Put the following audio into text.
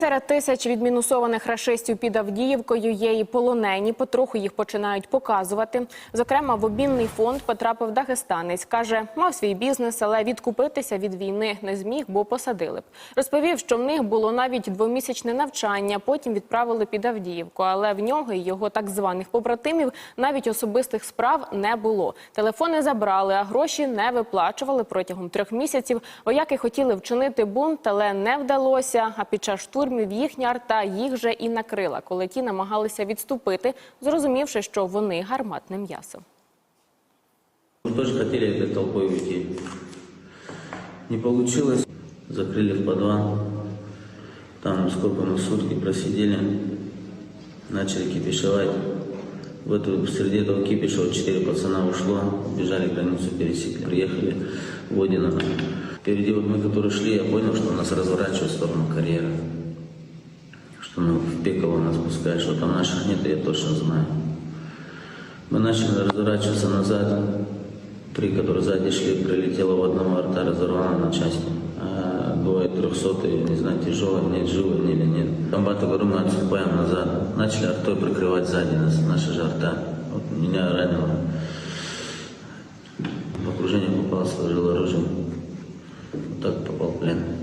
Серед тисяч відмінусованих рашистів під Авдіївкою є і полонені. Потроху їх починають показувати. Зокрема, в обмінний фонд потрапив дагестанець. Каже, мав свій бізнес, але відкупитися від війни не зміг, бо посадили б. Розповів, що в них було навіть двомісячне навчання. Потім відправили під Авдіївку. Але в нього і його так званих побратимів навіть особистих справ не було. Телефони забрали, а гроші не виплачували протягом трьох місяців. Вояки хотіли вчинити бунт, але не вдалося. А під час штурмів їхня арта їх же і накрила, коли ті намагалися відступити, зрозумівши, що вони гарматне м'ясо. Мы тоже хотели этой толпой уйти. Не получилось. Закрыли в подвал. Там сколько мы сутки просидели. Начали кипишевать. В эту, среди этого кипиша вот четыре пацана ушло. Убежали, границу пересекли. Приехали в Водиново. Впереди вот мы, которые шли, я понял, что нас разворачивают в сторону карьера. Что ну, в пекло нас пускают, что там наших нет, я точно знаю. Мы начали разворачиваться назад. Три, которые сзади шли, прилетело в одного арта, разорвало на части. А двое трехсотые, не знаю, тяжелые, нет, живы они или нет. Комбаты, говорю, мы отступаем назад. Начали артой прикрывать сзади нас, наши же арта. Вот меня ранило. В окружение попал, сложил оружие. Вот так попал в плен.